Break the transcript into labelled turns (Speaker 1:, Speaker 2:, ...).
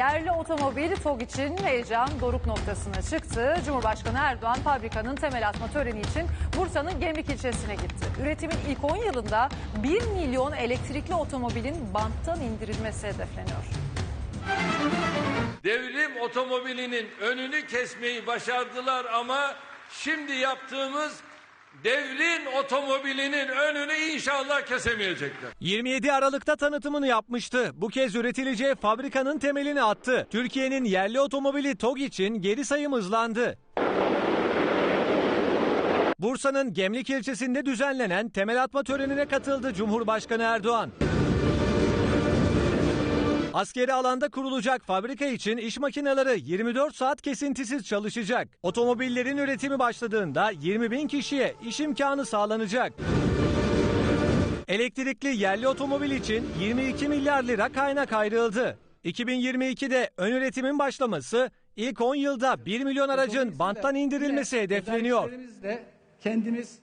Speaker 1: Yerli otomobil TOG için heyecan doruk noktasına çıktı. Cumhurbaşkanı Erdoğan fabrikanın temel atma töreni için Bursa'nın Gemlik ilçesine gitti. Üretimin ilk 10 yılında 1 milyon elektrikli otomobilin banttan indirilmesi hedefleniyor.
Speaker 2: Devrim otomobilinin önünü kesmeyi başardılar ama şimdi yaptığımız devrin otomobilinin önünü inşallah kesemeyecekler.
Speaker 3: 27 Aralık'ta tanıtımını yapmıştı. Bu kez üretileceği fabrikanın temelini attı. Türkiye'nin yerli otomobili TOG için geri sayım hızlandı. Bursa'nın Gemlik ilçesinde düzenlenen temel atma törenine katıldı Cumhurbaşkanı Erdoğan. Askeri alanda kurulacak fabrika için iş makineleri 24 saat kesintisiz çalışacak. Otomobillerin üretimi başladığında 20 bin kişiye iş imkanı sağlanacak. Elektrikli yerli otomobil için 22 milyar lira kaynak ayrıldı. 2022'de ön üretimin başlaması ilk 10 yılda 1 milyon aracın banttan indirilmesi hedefleniyor.
Speaker 4: Kendimiz